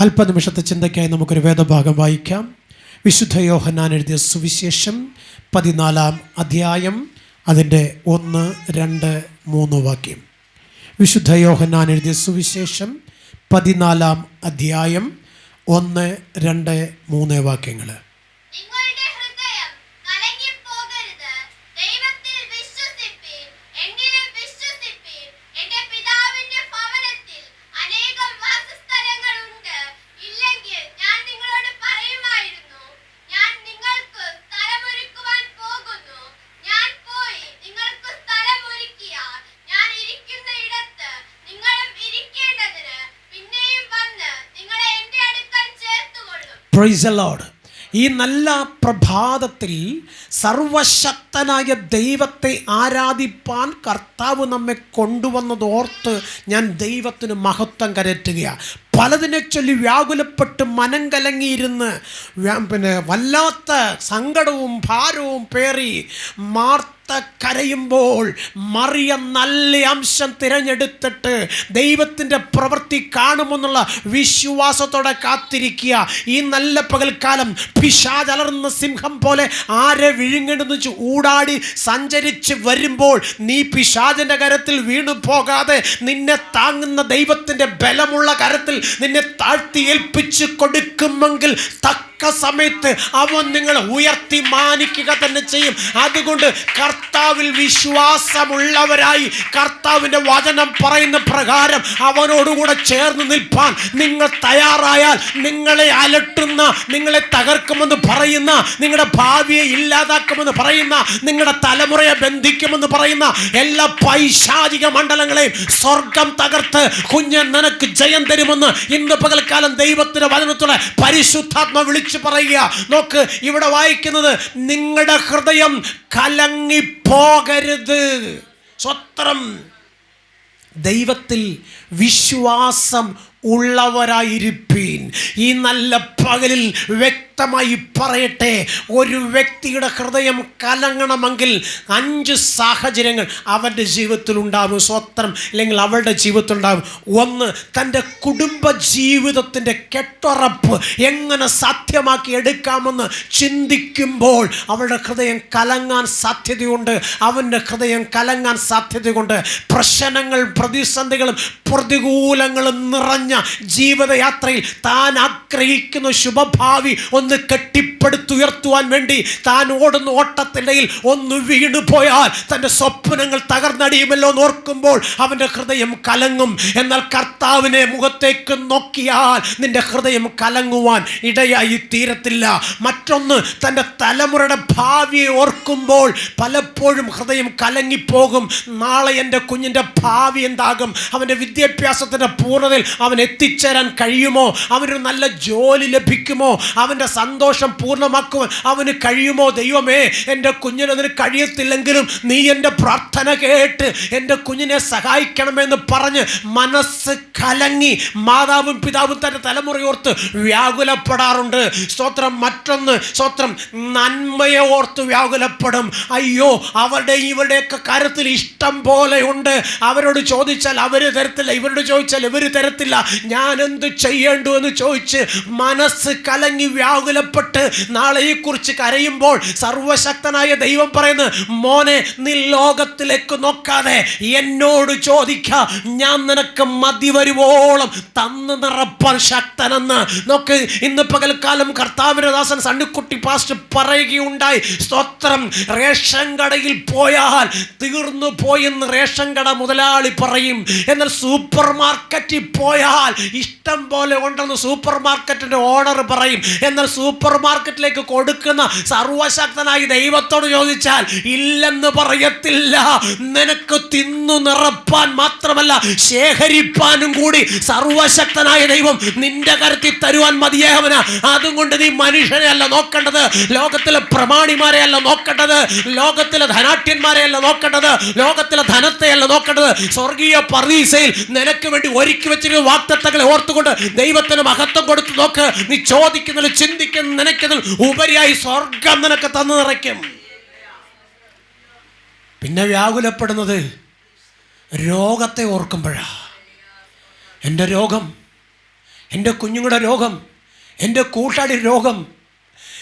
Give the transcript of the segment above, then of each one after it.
അല്പനിമിഷത്തെ ചിന്തയ്ക്കായി നമുക്കൊരു വേദഭാഗം വായിക്കാം. വിശുദ്ധ യോഹന്നാൻ എഴുതിയ സുവിശേഷം പതിനാലാം അധ്യായം അതിന്റെ ഒന്ന് രണ്ട് മൂന്ന് വാക്യം. വിശുദ്ധ യോഹന്നാൻ എഴുതിയ സുവിശേഷം പതിനാലാം അധ്യായം ഒന്ന് രണ്ട് മൂന്ന് വാക്യങ്ങൾ നിങ്ങളുടെ ഹൃദയം കലങ്ങിപ്പോകരുത്. ദൈവത്തിൽ വിശ്വസിപ്പീൻ. എങ്കിലും വിശ്വസിപ്പീൻ. എന്റെ പിതാവിന്റെ ഭവനത്തിൽ അനേകം വാസസ്ഥലങ്ങളുണ്ട്. ഇല്ലെങ്കിൽ ഞാൻ നിങ്ങളോട് പറയുമായിരുന്നു. ഞാൻ നിങ്ങൾക്ക് സ്ഥലമൊരുക്കുവാൻ പോകുന്നു. ഞാൻ പോയി നിങ്ങൾക്ക് സ്ഥലമൊരുക്കിയാൽ ഞാൻ ഇരിക്കുന്ന ഇടത്ത് നിങ്ങളും ഇരിക്കേണ്ടതിന് പിന്നെയും വന്ന് നിങ്ങളെ എന്റെ അടുക്കൽ ചേർത്തുകൊള്ളും പ്രൈസ് ലോഡ് ഈ നല്ല പ്രഭാതത്തിൽ സർവശക്തനായ ദൈവത്തെ ആരാധിപ്പാൻ കർത്താവ് നമ്മെ കൊണ്ടുവന്നത് ഓർത്ത് ഞാൻ ദൈവത്തിന് മഹത്വം കരറ്റുകയാണ് പലതിനെ ചൊല്ലി വ്യാകുലപ്പെട്ട് മനം കലങ്ങിയിരുന്ന് പിന്നെ വല്ലാത്ത സങ്കടവും ഭാരവും പേറി മാർത്ത കരയുമ്പോൾ മറിയ നല്ല അംശം തിരഞ്ഞെടുത്തിട്ട് ദൈവത്തിന്റെ പ്രവൃത്തി കാണുമെന്നുള്ള വിശ്വാസത്തോടെ കാത്തിരിക്കുക. ഈ നല്ല പകൽക്കാലം പിശാചലർന്ന സിംഹം പോലെ ആരെ വിഴുങ്ങെടുന്ന് വെച്ച് ഊടാടി സഞ്ചരിച്ച് വരുമ്പോൾ നീ പിശാചിന്റെ കരത്തിൽ വീണു പോകാതെ നിന്നെ താങ്ങുന്ന ദൈവത്തിന്റെ ബലമുള്ള കരത്തിൽ നിന്നെ താഴ്ത്തി ഏൽപ്പിച്ച് കൊടുക്കുമെങ്കിൽ തക്ക സമയത്ത് അവൻ നിങ്ങളെ ഉയർത്തി മാനിക്കുക തന്നെ ചെയ്യും. അതുകൊണ്ട് കർത്താവിൽ വിശ്വാസമുള്ളവരായി കർത്താവിന്റെ വചനം പറയുന്ന പ്രകാരം അവനോടുകൂടെ ചേർന്ന് നിൽപ്പാൻ നിങ്ങൾ തയ്യാറായാൽ നിങ്ങളെ അലട്ടുന്ന നിങ്ങളെ തകർക്കുമെന്ന് പറയുന്ന നിങ്ങളുടെ ഭാവിയെ ഇല്ലാതാക്കുമെന്ന് പറയുന്ന നിങ്ങളുടെ തലമുറയെ ബന്ധിക്കുമെന്ന് പറയുന്ന എല്ലാ പൈശാചിക മണ്ഡലങ്ങളെയും സ്വർഗം തകർത്ത് കുഞ്ഞൻ നിനക്ക് ജയം തരുമെന്ന് ഇന്ന് പകൽക്കാലം ദൈവത്തിന്റെ വചനത്തോടെ പരിശുദ്ധാത്മ വിളിച്ചു പറയുക. നോക്ക് ഇവിടെ വായിക്കുന്നത് നിങ്ങളുടെ ഹൃദയം കലങ്ങിപ്പോകരുത്. സ്വത്രം. ദൈവത്തിൽ വിശ്വാസം ഉള്ളവരായിരിപ്പീൻ. ഈ നല്ല പകലിൽ വ്യക്തമായി പറയട്ടെ ഒരു വ്യക്തിയുടെ ഹൃദയം കലങ്ങണമെങ്കിൽ അഞ്ച് സാഹചര്യങ്ങൾ അവന്റെ ജീവിതത്തിൽ ഉണ്ടാകും. സ്വത്രം അല്ലെങ്കിൽ അവളുടെ ജീവിതത്തിൽ ഉണ്ടാകും. ഒന്ന് തന്റെ കുടുംബ ജീവിതത്തിന്റെ കെട്ടുറപ്പ് എങ്ങനെ സാധ്യമാക്കി എടുക്കാമെന്ന് ചിന്തിക്കുമ്പോൾ അവളുടെ ഹൃദയം കലങ്ങാൻ സാധ്യതയുണ്ട്. അവന്റെ ഹൃദയം കലങ്ങാൻ സാധ്യതയുണ്ട്. പ്രശ്നങ്ങൾ പ്രതിസന്ധികളും പ്രതികൂലങ്ങളും നിറഞ്ഞ ജീവിതയാത്രയിൽ താൻ ആഗ്രഹിക്കുന്ന ശുഭഭാവി ഒന്ന് കെട്ടിപ്പടുത്തുയർത്തുവാൻ വേണ്ടി താൻ ഓടുന്ന ഓട്ടത്തിനിടയിൽ ഒന്ന് വീണു പോയാൽ തന്റെ സ്വപ്നങ്ങൾ തകർന്നടിയുമല്ലോ എന്ന് ഓർക്കുമ്പോൾ അവന്റെ ഹൃദയം കലങ്ങും. എന്നാൽ കർത്താവിനെ മുഖത്തേക്ക് നോക്കിയാൽ നിന്റെ ഹൃദയം കലങ്ങുവാൻ ഇടയായി തീരത്തില്ല. മറ്റൊന്ന് തന്റെ തലമുറയുടെ ഭാവിയെ ഓർക്കുമ്പോൾ പലപ്പോഴും ഹൃദയം കലങ്ങിപ്പോകും. നാളെ എന്റെ കുഞ്ഞിന്റെ ഭാവി എന്താകും? അവന്റെ വിദ്യാഭ്യാസത്തിന്റെ പൂർണതയിൽ അവൻ എത്തിച്ചേരാൻ കഴിയുമോ? അവനൊരു നല്ല ജോലി ലഭിക്കുമോ? അവന്റെ സന്തോഷം പൂർണമാക്കുവാൻ അവന് കഴിയുമോ? ദൈവമേ എന്റെ കുഞ്ഞിനതിന് കഴിയത്തില്ലെങ്കിലും നീ എന്റെ പ്രാർത്ഥന കേട്ട് എന്റെ കുഞ്ഞിനെ സഹായിക്കണമെന്ന് പറഞ്ഞ് മനസ്സ് കലങ്ങി മാതാവും പിതാവും തന്റെ തലമുറയോർത്ത് വ്യാകുലപ്പെടാറുണ്ട്. സ്തോത്രം മറ്റൊന്ന് സ്തോത്രം നന്മയെ ഓർത്ത് വ്യാകുലപ്പെടും. അയ്യോ അവരുടെ ഇവരുടെയൊക്കെ കാര്യത്തിൽ ഇഷ്ടം പോലെയുണ്ട് അവരോട് ചോദിച്ചാൽ അവർ തരത്തില്ല ഇവരോട് ചോദിച്ചാൽ ഇവർ തരത്തില്ല. ഞാൻ എന്ത് ചെയ്യേണ്ടു എന്ന് ചോദിച്ച് മനസ്സ് കലങ്ങി വ്യാകുലപ്പെട്ട് നാളെയെക്കുറിച്ച് കരയുമ്പോൾ സർവശക്തനായ ദൈവം പറയുന്നു മോനെ നീ ലോകത്തിലേക്ക് നോക്കാതെ എന്നോട് ചോദിക്ക. ഞാൻ നിനക്ക് മതി വരുവോളം. തന്ന് നിറപ്പാൻ ശക്തനെന്ന്. നോക്ക് ഇന്ന് പകൽക്കാലം കർത്താവിന്റെ ദാസൻ സണ്ണിക്കുട്ടി പാസ്റ്റ് പറയുകയുണ്ടായി സ്തോത്രം റേഷൻ കടയിൽ പോയാൽ തീർന്നു പോയെന്ന് റേഷൻ കട മുതലാളി പറയും. എന്നാൽ സൂപ്പർ മാർക്കറ്റിൽ പോയാൽ ഇഷ്ടം പോലെ ഉണ്ടെന്ന് സൂപ്പർ മാർക്കറ്റിന്റെ ഓണർ പറയും. എന്നാൽ സൂപ്പർ മാർക്കറ്റിലേക്ക് കൊടുക്കുന്ന സർവശക്തനായി ദൈവത്തോട് ചോദിച്ചാൽ ഇല്ലെന്ന് പറയത്തില്ല. നിനക്ക് തിന്നു നിറപ്പാൻ മാത്രമല്ല ശേഖരിപ്പാനും കൂടി സർവശക്തനായ ദൈവം നിന്റെ കരുത്തിൽ തരുവാൻ മതിയായവന അതുകൊണ്ട് നീ മനുഷ്യനെ അല്ല നോക്കേണ്ടത്. ലോകത്തിലെ പ്രമാണിമാരെ അല്ല നോക്കേണ്ടത്. ലോകത്തിലെ ധനാട്യന്മാരെ അല്ല നോക്കേണ്ടത്. ലോകത്തിലെ ധനത്തെ അല്ല നോക്കേണ്ടത്. സ്വർഗീയ പർദീസയിൽ നിനക്ക് വേണ്ടി ഒരുക്കി വെച്ചിരിക്കുന്ന വാക്തത്വങ്ങളെ ഓർത്തുകൊണ്ട് ദൈവത്തിന് മഹത്വം കൊടുത്തു നോക്ക്. നീ ചോദിക്കുന്നതിൽ ചിന്തിക്കുന്ന നിനക്കതിൽ ഉപരിയായി സ്വർഗം നിനക്ക് തന്നു നിറയ്ക്കും. പിന്നെ വ്യാകുലപ്പെടുന്നത് രോഗത്തെ ഓർക്കുമ്പോഴാ. എന്റെ രോഗം എന്റെ കുഞ്ഞുങ്ങളുടെ രോഗം എന്റെ കൂട്ടാടി രോഗം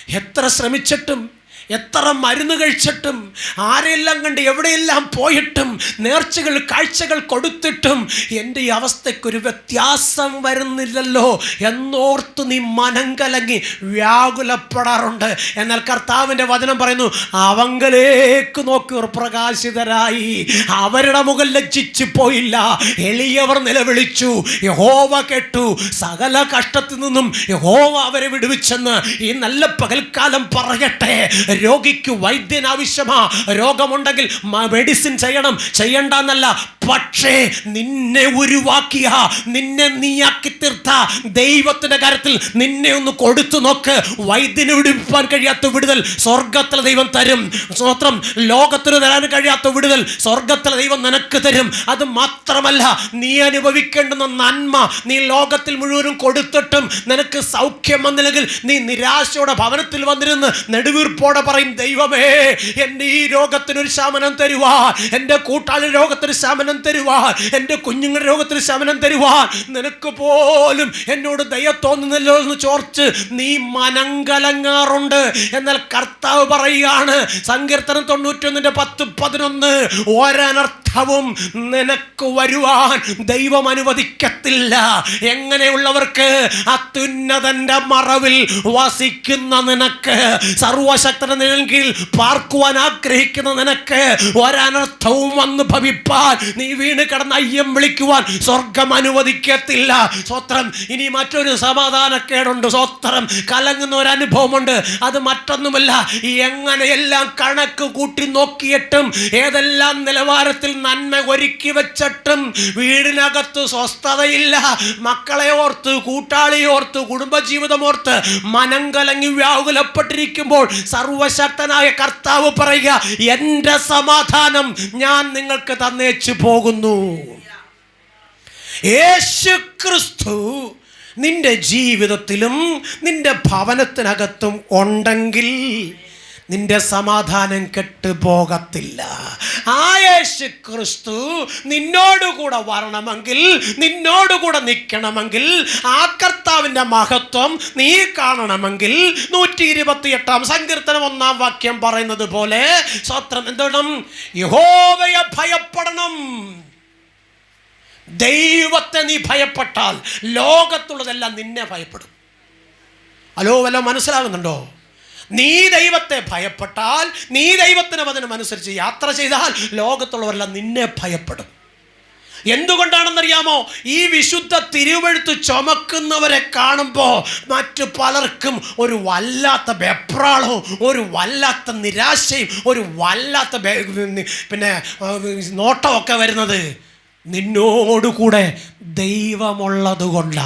എത്ര ശ്രമിച്ചിട്ടും എത്ര മരുന്ന് കഴിച്ചിട്ടും ആരെല്ലാം കണ്ട് എവിടെയെല്ലാം പോയിട്ടും നേർച്ചകൾ കാഴ്ചകൾ കൊടുത്തിട്ടും എന്റെ ഈ അവസ്ഥയ്ക്കൊരു വ്യത്യാസം വരുന്നില്ലല്ലോ എന്നോർത്ത് നീ മനം കലങ്ങി വ്യാകുലപ്പെടാറുണ്ട്. എന്നാൽ കർത്താവിന്റെ വചനം പറയുന്നു അവങ്കലേക്ക് നോക്കി പ്രകാശിതരായി അവരുടെ മുകൾ ലജ്ജിച്ചു പോയില്ല. എളിയവർ നിലവിളിച്ചു. യഹോവ കേട്ടു. സകല കഷ്ടത്തിൽ നിന്നും യഹോവ അവരെ വിടുവിച്ചെന്ന് ഈ നല്ല പകൽക്കാലം പറയട്ടെ. രോഗിക്ക് വൈദ്യൻ ആവശ്യമാ രോഗമുണ്ടെങ്കിൽ മെഡിസിൻ ചെയ്യണം. ചെയ്യണ്ടെന്നല്ല പക്ഷേ നിന്നെ ഉരുവാക്കിയ നിന്നെ നീയാക്കി തീർത്ത ദൈവത്തിന്റെ കാര്യത്തിൽ നിന്നെ ഒന്ന് കൊടുത്തു നോക്ക്. വൈദ്യനെ വിടുവിപ്പാൻ കഴിയാത്ത വിടുതൽ സ്വർഗത്തിലെ ദൈവം തരും. സ്വത്രം ലോകത്തിന് തരാൻ കഴിയാത്ത വിടുതൽ സ്വർഗത്തിലെ ദൈവം നിനക്ക് തരും. അത് മാത്രമല്ല നീ അനുഭവിക്കേണ്ടുന്ന നന്മ നീ ലോകത്തിൽ മുഴുവനും കൊടുത്തിട്ടും നിനക്ക് സൗഖ്യം വന്നില്ലെങ്കിൽ നീ നിരാശയോടെ ഭവനത്തിൽ വന്നിരുന്ന് നെടുവീർപ്പോടെ പറയും ദൈവമേ എന്റെ ഈ രോഗത്തിനൊരു ശമനം തരുവാ. എന്റെ കൂട്ടാളി രോഗത്തിന് ശമനം തരുവാൻ. എന്റെ കുഞ്ഞുങ്ങളുടെ രോഗത്തിന് ശമനം തരുവാൻ. നിനക്ക് പോലും എന്നോട് ദയ തോന്നുന്നല്ലോ എന്ന് ചോർച്ച് നീ മനം കലങ്ങാറുണ്ട് എന്നാൽ കർത്താവ് പറയുകയാണ് സങ്കീർത്തനം തൊണ്ണൂറ്റൊന്നിന്റെ പത്ത് പതിനൊന്ന് ഒരനർത്ഥവും നിനക്ക് വരുവാൻ ദൈവം അനുവദിക്കത്തില്ല. എങ്ങനെയുള്ളവർക്ക്? അത്യുന്നതന്റെ മറവിൽ വസിക്കുന്ന നിനക്ക് സർവശക്തന നിഴൽകിൽ പാർക്കുവാൻ ആഗ്രഹിക്കുന്ന നിനക്ക് ഒരനർത്ഥവും വന്ന് ഭവിപ്പാൻ നീ വീണ് കിടന്ന് അയ്യം വിളിക്കുവാൻ സ്വർഗം അനുവദിക്കത്തില്ല. സ്വത്രം ഇനി മറ്റൊരു സമാധാനക്കേടുണ്ട്. സ്വത്രം കലങ്ങുന്ന ഒരു അനുഭവമുണ്ട് അത് മറ്റൊന്നുമല്ല എങ്ങനെയെല്ലാം കണക്ക് കൂട്ടി നോക്കിയിട്ടും ഏതെല്ലാം നിലവാരത്തിൽ നന്മ ഒരുക്കി വെച്ചിട്ടും വീടിനകത്ത് സ്വസ്ഥതയില്ല. മക്കളെ ഓർത്ത് കൂട്ടാളിയെ ഓർത്ത് കുടുംബജീവിതം ഓർത്ത് മനം കലങ്ങി വ്യാകുലപ്പെട്ടിരിക്കുമ്പോൾ സർവശക്തനായ കർത്താവ് പറയുക എന്റെ സമാധാനം ഞാൻ നിങ്ങൾക്ക് തന്നേച്ചു പോകുന്നു. യേശു ക്രിസ്തു നിന്റെ ജീവിതത്തിലും നിന്റെ ഭവനത്തിനകത്തും ഉണ്ടെങ്കിൽ നിന്റെ സമാധാനം കെട്ടുപോകത്തില്ല. ആ യേശു ക്രിസ്തു നിന്നോടുകൂടെ വരണമെങ്കിൽ നിന്നോടുകൂടെ നിൽക്കണമെങ്കിൽ ആ കർത്താവിന്റെ മഹത്വം നീ കാണണമെങ്കിൽ നൂറ്റി ഇരുപത്തി എട്ടാം സങ്കീർത്തനം ഒന്നാം വാക്യം പറയുന്നത് പോലെ സ്വത്രം എന്തോണം യഹോവയെ ഭയപ്പെടണം. ദൈവത്തെ നീ ഭയപ്പെട്ടാൽ ലോകത്തുള്ളതെല്ലാം നിന്നെ ഭയപ്പെടും. ഹലോ വല്ല മനസ്സിലാകുന്നുണ്ടോ? നീ ദൈവത്തെ ഭയപ്പെട്ടാൽ നീ ദൈവത്തിന് വചനമനുസരിച്ച് യാത്ര ചെയ്താൽ ലോകത്തുള്ളവരെല്ലാം നിന്നെ ഭയപ്പെടും. എന്തുകൊണ്ടാണെന്നറിയാമോ? ഈ വിശുദ്ധ തിരുവഴുത്ത് ചുമക്കുന്നവരെ കാണുമ്പോൾ മറ്റു പലർക്കും ഒരു വല്ലാത്ത വെപ്രാളവും ഒരു വല്ലാത്ത നിരാശയും ഒരു വല്ലാത്ത പിന്നെ നോട്ടമൊക്കെ വരുന്നത് നിന്നോടുകൂടെ ദൈവമുള്ളത് കൊണ്ട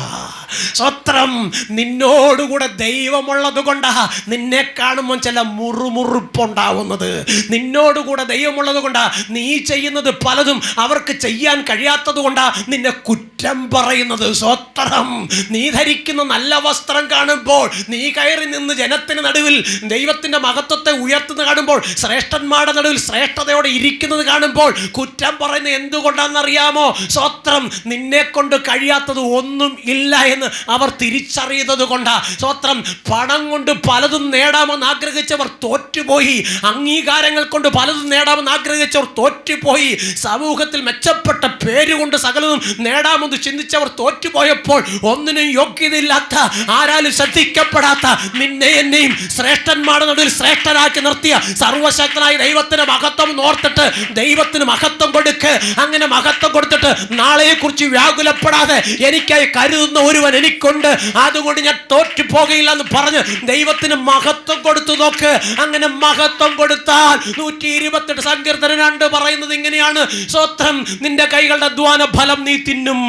സ്വത്രം നിന്നോടുകൂടെ ദൈവമുള്ളത് കൊണ്ട നിന്നെ കാണുമ്പോൾ ചില മുറുമുറുപ്പുണ്ടാവുന്നത്. നിന്നോടുകൂടെ ദൈവമുള്ളത് കൊണ്ട നീ ചെയ്യുന്നത് പലതും അവർക്ക് ചെയ്യാൻ കഴിയാത്തത് കൊണ്ട നിന്നെ കുറ്റം പറയുന്നത്. സ്വത്രം നീ ധരിക്കുന്ന നല്ല വസ്ത്രം കാണുമ്പോൾ നീ കയറി നിന്ന് ജനത്തിന് നടുവിൽ ദൈവത്തിന്റെ മഹത്വത്തെ ഉയർത്തുന്നത് കാണുമ്പോൾ ശ്രേഷ്ഠന്മാരുടെ നടുവിൽ ശ്രേഷ്ഠതയോടെ ഇരിക്കുന്നത് കാണുമ്പോൾ കുറ്റം പറയുന്നത് എന്തുകൊണ്ടാണെന്നറിയാമോ? സ്വത്രം നിന്നെ കൊണ്ട് കഴിയാത്തത് ഒന്നും ഇല്ല എന്ന് അവർ തിരിച്ചറിയുന്നത് കൊണ്ടാ. സ്വത്രം പണം കൊണ്ട് പലതും നേടാമെന്ന് ആഗ്രഹിച്ചവർ തോറ്റുപോയി. അംഗീകാരങ്ങൾ കൊണ്ട് പലതും നേടാമെന്ന് ആഗ്രഹിച്ചവർ തോറ്റുപോയി. സമൂഹത്തിൽ മെച്ചപ്പെട്ട പേരുകൊണ്ട് സകലതും നേടാമെന്ന് ചിന്തിച്ചവർ തോറ്റുപോയപ്പോൾ ഒന്നിനും യോഗ്യതയില്ലാത്ത ആരാലും ശ്രദ്ധിക്കപ്പെടാത്ത നിന്നെ എന്നെയും ശ്രേഷ്ഠന്മാരുടെ നടുവിൽ ശ്രേഷ്ഠനാക്കി നിർത്തിയ സർവശക്തനായ ദൈവത്തിന് മഹത്വം ഓർത്തിട്ട് ദൈവത്തിന് മഹത്വം കൊടുക്ക്. അങ്ങനെ മഹത്വം കൊടുത്തിട്ട് നാളെയെക്കുറിച്ച് വ്യാകുലപ്പെടാതെ എനിക്കായി കരുതുന്ന ഒരുവൻ എനിക്കുണ്ട്. അതുകൊണ്ട് ഞാൻ തോറ്റു പോകയില്ല എന്ന് പറഞ്ഞ് ദൈവത്തിന് മഹത്വം കൊടുത്തു നോക്ക്. അങ്ങനെ മഹത്വം കൊടുത്താൽ നൂറ്റി ഇരുപത്തെട്ട് സങ്കീർത്തനം രണ്ട് പറയുന്നത് ഇങ്ങനെയാണ്. സ്വത്രം നിന്റെ കൈകളുടെ അധ്വാന ഫലം നീ തിന്നും.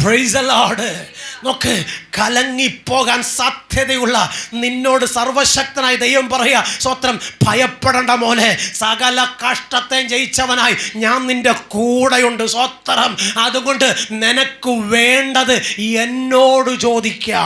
പ്രൈസ് അല്ലാട്. നോക്ക് കലങ്ങിപ്പോകാൻ സാധ്യതയുള്ള നിന്നോട് സർവശക്തനായ ദൈവം പറയുക സ്വത്രം ഭയപ്പെടേണ്ട മോനെ. സകല കഷ്ടത്തെ ജയിച്ചവനായി ഞാൻ നിന്റെ കൂടെയുണ്ട് സ്വത്രം അതുകൊണ്ട് നിനക്ക് വേണ്ടത് എന്നോട് ചോദിക്കുക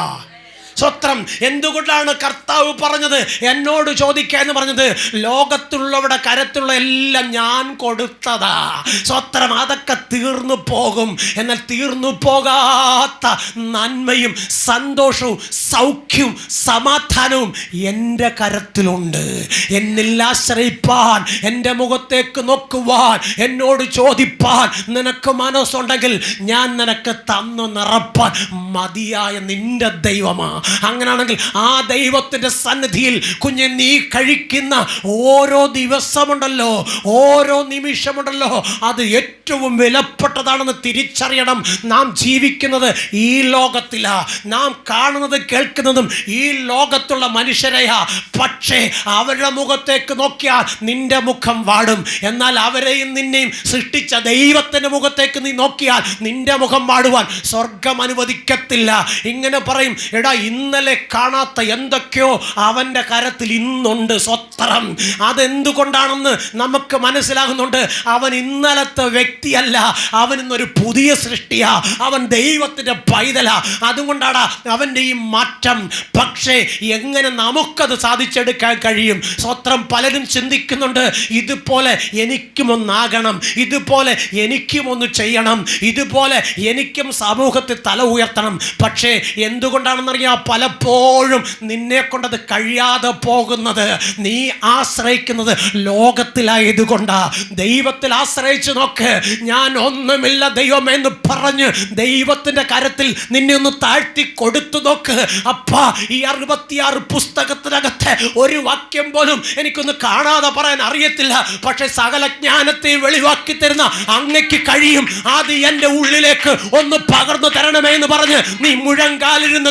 സ്വത്രം. എന്തുകൊണ്ടാണ് കർത്താവ് പറഞ്ഞത്? എന്നോട് ചോദിക്കുക എന്ന് പറഞ്ഞത് ലോകത്തുള്ളവരുടെ കരത്തുള്ള എല്ലാം ഞാൻ കൊടുത്തതാ. സ്വത്രം അതൊക്കെ തീർന്നു പോകും. എന്നാൽ തീർന്നു പോകാത്ത നന്മയും സന്തോഷവും സൗഖ്യവും സമാധാനവും എന്റെ കരത്തിലുണ്ട്. എന്നിൽ ആശ്രയിപ്പാൻ എന്റെ മുഖത്തേക്ക് നോക്കുവാൻ എന്നോട് ചോദിപ്പാൻ നിനക്ക് മനസ്സുണ്ടെങ്കിൽ ഞാൻ നിനക്ക് തന്നു നിറപ്പാൻ മതിയായ നിന്റെ ദൈവമാ. അങ്ങനെയാണെങ്കിൽ ആ ദൈവത്തിന്റെ സന്നിധിയിൽ കുഞ്ഞ് നീ കഴിക്കുന്ന ഓരോ ദിവസമുണ്ടല്ലോ ഓരോ നിമിഷമുണ്ടല്ലോ അത് ഏറ്റവും വിലപ്പെട്ടതാണെന്ന് തിരിച്ചറിയണം. നാം ജീവിക്കുന്നത് ഈ ലോകത്തിലാ. നാം കാണുന്നത് കേൾക്കുന്നതും ഈ ലോകത്തുള്ള മനുഷ്യരെയാ. പക്ഷേ അവരുടെ മുഖത്തേക്ക് നോക്കിയാൽ നിന്റെ മുഖം വാടും. എന്നാൽ അവരെയും നിന്നെയും സൃഷ്ടിച്ച ദൈവത്തിന്റെ മുഖത്തേക്ക് നീ നോക്കിയാൽ നിന്റെ മുഖം വാടുവാൻ സ്വർഗം അനുവദിക്കത്തില്ല. ഇങ്ങനെ പറയും എടാ ഇന്നലെ കാണാത്ത എന്തൊക്കെയോ അവന്റെ കരത്തിൽ ഇന്നുണ്ട് സ്വത്രം. അതെന്തുകൊണ്ടാണെന്ന് നമുക്ക് മനസ്സിലാകുന്നുണ്ട്. അവൻ ഇന്നലത്തെ വ്യക്തിയല്ല. അവൻ ഇന്നൊരു പുതിയ സൃഷ്ടിയാ. അവൻ ദൈവത്തിന്റെ പൈതലാ. അതുകൊണ്ടാണ് അവന്റെ ഈ മാറ്റം. പക്ഷേ എങ്ങനെ നമുക്കത് സാധിച്ചെടുക്കാൻ കഴിയും? സ്വത്രം പലരും ചിന്തിക്കുന്നുണ്ട്. ഇതുപോലെ എനിക്കും ഒന്നാകണം ഇതുപോലെ എനിക്കും ഒന്ന് ചെയ്യണം. ഇതുപോലെ എനിക്കും സമൂഹത്തിൽ തല ഉയർത്തണം. പക്ഷേ എന്തുകൊണ്ടാണെന്നറിയാം? പലപ്പോഴും നിന്നെ കൊണ്ടത് കഴിയാതെ പോകുന്നത്. നീ ആശ്രയിക്കുന്നത് ലോകത്തിലായതുകൊണ്ടാ. ദൈവത്തിൽ ആശ്രയിച്ച് നോക്ക്. ഞാൻ ഒന്നുമില്ല ദൈവമെന്ന് പറഞ്ഞ് ദൈവത്തിന്റെ കരത്തിൽ നിന്നെ ഒന്ന് താഴ്ത്തി കൊടുത്തു നോക്ക്. അപ്പ ഈ അറുപത്തിയാറ് പുസ്തകത്തിനകത്തെ ഒരു വാക്യം പോലും എനിക്കൊന്ന് കാണാതെ പറയാൻ അറിയത്തില്ല. പക്ഷെ സകല ജ്ഞാനത്തെ വെളിവാക്കി തരുന്ന അങ്ങയ്ക്ക് കഴിയും. അത് എന്റെ ഉള്ളിലേക്ക് ഒന്ന് പകർന്നു തരണമേ എന്ന് പറഞ്ഞ് നീ മുഴങ്കാലിരുന്ന്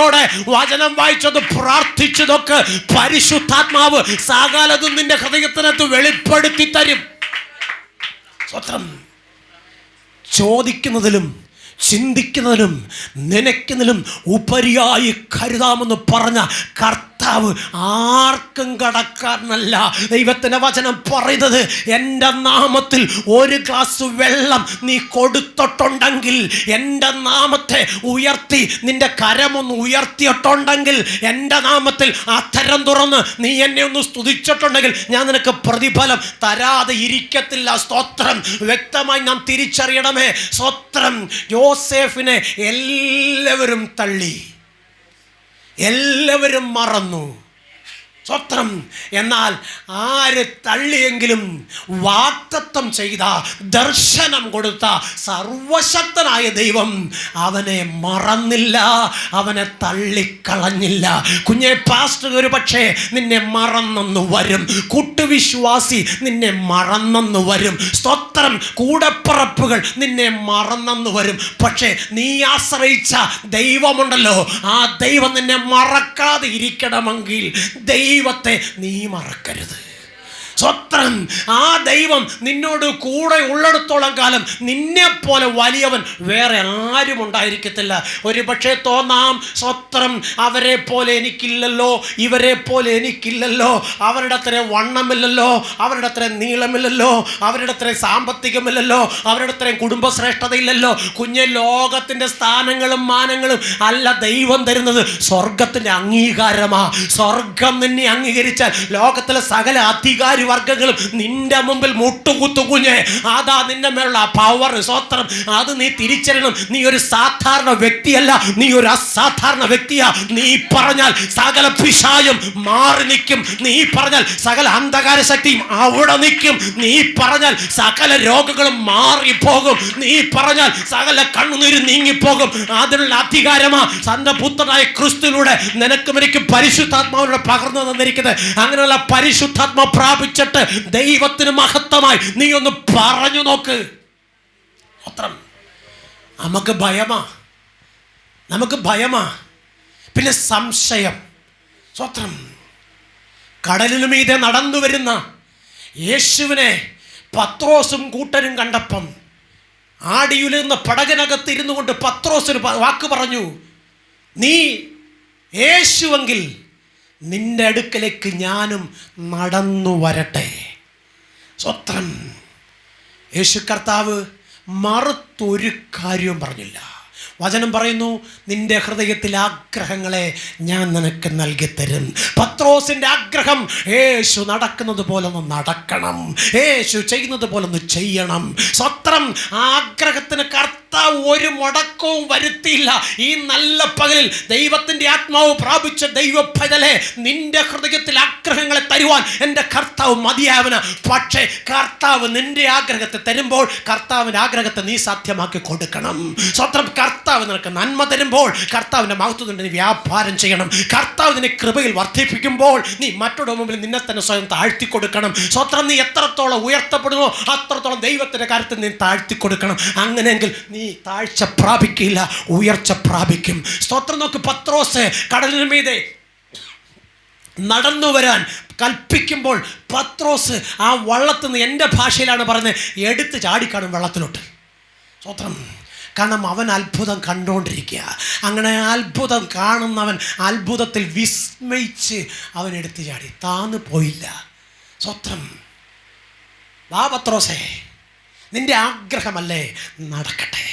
കണ്ണുനീരോടെ വചനം വായിച്ചത് പ്രാർത്ഥിച്ചതൊക്കെ പരിശുദ്ധാത്മാവ് സകലതും നിന്റെ ഹൃദയത്തിനകത്ത് വെളിപ്പെടുത്തി തരും. സ്വത്രം. ചോദിക്കുന്നതിലും ചിന്തിക്കുന്നതിലും നനയ്ക്കുന്നതിലും ഉപരിയായി കരുതാമെന്ന് പറഞ്ഞ കർത്താവ് ആർക്കും കടക്കാരനല്ല. ദൈവത്തിന്റെ വചനം പറയുന്നത് എന്റെ നാമത്തിൽ ഒരു ഗ്ലാസ് വെള്ളം നീ കൊടുത്തിട്ടുണ്ടെങ്കിൽ എന്റെ നാമത്തെ ഉയർത്തി നിന്റെ കരമൊന്ന് ഉയർത്തിയിട്ടുണ്ടെങ്കിൽ എന്റെ നാമത്തിൽ അത്തരം തുറന്ന് നീ എന്നെ ഒന്ന് സ്തുതിച്ചിട്ടുണ്ടെങ്കിൽ ഞാൻ നിനക്ക് പ്രതിഫലം തരാതെ ഇരിക്കത്തില്ല. സ്തോത്രം. വ്യക്തമായി നാം തിരിച്ചറിയണമേ. സ്തോത്രം. ജോസേഫിനെ എല്ലാവരും തള്ളി. എല്ലാവരും മറന്നു. സ്വത്രം. എന്നാൽ ആര് തള്ളിയെങ്കിലും വാക്തത്വം ചെയ്ത ദർശനം കൊടുത്ത സർവശക്തനായ ദൈവം അവനെ മറന്നില്ല അവനെ തള്ളിക്കളഞ്ഞില്ല. കുഞ്ഞെ പാസ്റ്റർ ഒരു പക്ഷേ നിന്നെ മറന്നെന്ന് വരും. കൂട്ടുവിശ്വാസി നിന്നെ മറന്നെന്ന് വരും. സ്തോത്രം കൂടപ്പറപ്പുകൾ നിന്നെ മറന്നെന്ന് വരും. പക്ഷേ നീ ആശ്രയിച്ച ദൈവമുണ്ടല്ലോ. ആ ദൈവം നിന്നെ മറക്കാതെ ഇരിക്കണമെങ്കിൽ ദൈവത്തെ നീ മറക്കരുത്. സ്വത്രം. ആ ദൈവം നിന്നോട് കൂടെ ഉള്ളിടത്തോളം കാലം നിന്നെ പോലെ വലിയവൻ വേറെ ആരും ഉണ്ടായിരിക്കത്തില്ല. ഒരു പക്ഷേ തോന്നാം സ്വത്രം അവരെ പോലെ എനിക്കില്ലല്ലോ ഇവരെ പോലെ എനിക്കില്ലല്ലോ അവരുടെ അത്ര വണ്ണമില്ലല്ലോ അവരുടെ അത്ര നീളമില്ലല്ലോ അവരുടെ അത്ര സാമ്പത്തികമില്ലല്ലോ അവരുടെ അത്രയും കുടുംബശ്രേഷ്ഠതയില്ലല്ലോ കുഞ്ഞ് ലോകത്തിന്റെ സ്ഥാനങ്ങളും മാനങ്ങളും അല്ല ദൈവം തരുന്നത്. സ്വർഗത്തിന്റെ അംഗീകാരമാ. സ്വർഗം നിന്നെ അംഗീകരിച്ചാൽ ലോകത്തിലെ സകല അധികാരി വർഗങ്ങളും നിന്റെ മുമ്പിൽ മുട്ടുകുത്തു കുഞ്ഞെ അതാ നിന്റെ മേലുള്ള പവർ സ്വത്രം. അത് നീ തിരിച്ചറിയണം. നീ ഒരു സാധാരണ വ്യക്തിയല്ല. നീ ഒരു അസാധാരണ വ്യക്തിയാ. നീ പറഞ്ഞാൽ സകല പിശായും മാറി നിൽക്കും. നീ പറഞ്ഞാൽ സകല അന്ധകാര ശക്തിയും അവിടെ നിൽക്കും. നീ പറഞ്ഞാൽ സകല രോഗങ്ങളും മാറിപ്പോകും. നീ പറഞ്ഞാൽ സകല കണ്ണുനീര് നീങ്ങിപ്പോകും. അതിനുള്ള അധികാരമാ സന്തപുത്രനായ പുത്രനായ ക്രിസ്തുവിലൂടെ നിനക്കും എനിക്കും പരിശുദ്ധാത്മാവിലൂടെ പകർന്നു തന്നിരിക്കുന്നത്. അങ്ങനെയുള്ള പരിശുദ്ധാത്മ പ്രാപിച്ചിട്ട് ദൈവത്തിന് മഹത്വമായി. നീ ഒന്ന് പറഞ്ഞു നോക്ക്. അത്രം നമുക്ക് ഭയമാ. നമുക്ക് ഭയമാ. പിന്നെ സംശയം. സ്വത്രം. കടലിനു മീതെ നടന്നു വരുന്ന യേശുവിനെ പത്രോസും കൂട്ടരും കണ്ടപ്പം ആടിയുലിരുന്ന പടകനകത്ത് ഇരുന്നു കൊണ്ട് പത്രോസിന് വാക്ക് പറഞ്ഞു. നീ യേശുവെങ്കിൽ നിന്റെ അടുക്കലേക്ക് ഞാനും നടന്നു വരട്ടെ. സ്വത്രം. യേശു കർത്താവ് മറുത്തൊരു കാര്യവും പറഞ്ഞില്ല. വചനം പറയുന്നു നിന്റെ ഹൃദയത്തിലെ ആഗ്രഹങ്ങളെ ഞാൻ നിനക്ക് നൽകി തരും പത്രോസിന്റെ ആഗ്രഹം യേശു നടക്കുന്നത് പോലെ ഒന്ന് നടക്കണം. യേശു ചെയ്യുന്നത് പോലെ ഒന്ന് ചെയ്യണം. സ്വത്രം ആഗ്രഹത്തിന് ആഗ്രഹത്തിന് കർത്താവ് ഒരു മുടക്കവും വരുത്തിയില്ല. ഈ നല്ല പകലിൽ ദൈവത്തിന്റെ ആത്മാവ് പ്രാപിച്ച ദൈവഭജലെ നിന്റെ ഹൃദയത്തിൽ ആഗ്രഹങ്ങളെ തരുവാൻ എന്റെ കർത്താവ് മതിയാവന പക്ഷേ കർത്താവ് നിന്റെ ആഗ്രഹത്തെ തരുമ്പോൾ കർത്താവിന്റെ ആഗ്രഹത്തെ നീ സാധ്യമാക്കി കൊടുക്കണം. സ്വത്രം കർത്താവ് നിനക്ക് നന്മ തരുമ്പോൾ കർത്താവിന്റെ മഹത്വത്തിന്റെ നീ വ്യാപാരം ചെയ്യണം. കർത്താവ് നിന്നെ കൃപയിൽ വർദ്ധിപ്പിക്കുമ്പോൾ നീ മറ്റുള്ള മുമ്പിൽ നിന്നെ തന്നെ സ്വയം താഴ്ത്തി കൊടുക്കണം. സ്വത്രം നീ എത്രത്തോളം ഉയർത്തപ്പെടുമോ അത്രത്തോളം ദൈവത്തിന്റെ കാര്യത്തിൽ നീ താഴ്ത്തി കൊടുക്കണം. അങ്ങനെയെങ്കിൽ നീ താഴ്ച പ്രാപിക്കില്ല ഉയർച്ച പ്രാപിക്കും. സ്തോത്രം നോക്ക് പത്രോസ് കടലിന് മീതെ നടന്നു വരാൻ കൽപ്പിക്കുമ്പോൾ പത്രോസ് ആ വള്ളത്തിൽ നിന്ന് എന്റെ ഭാഷയിലാണ് പറഞ്ഞത് എടുത്ത് ചാടിക്കാണും വെള്ളത്തിലോട്ട്. സ്തോത്രം. കാരണം അവൻ അത്ഭുതം കണ്ടുകൊണ്ടിരിക്കുക അങ്ങനെ അത്ഭുതം കാണുന്നവൻ അത്ഭുതത്തിൽ വിസ്മയിച്ച് അവൻ എടുത്തു ചാടി. താന്ന് പോയില്ല. സ്വത്രം വാ പത്രോസേ. നിന്റെ ആഗ്രഹമല്ലേ? നടക്കട്ടെ.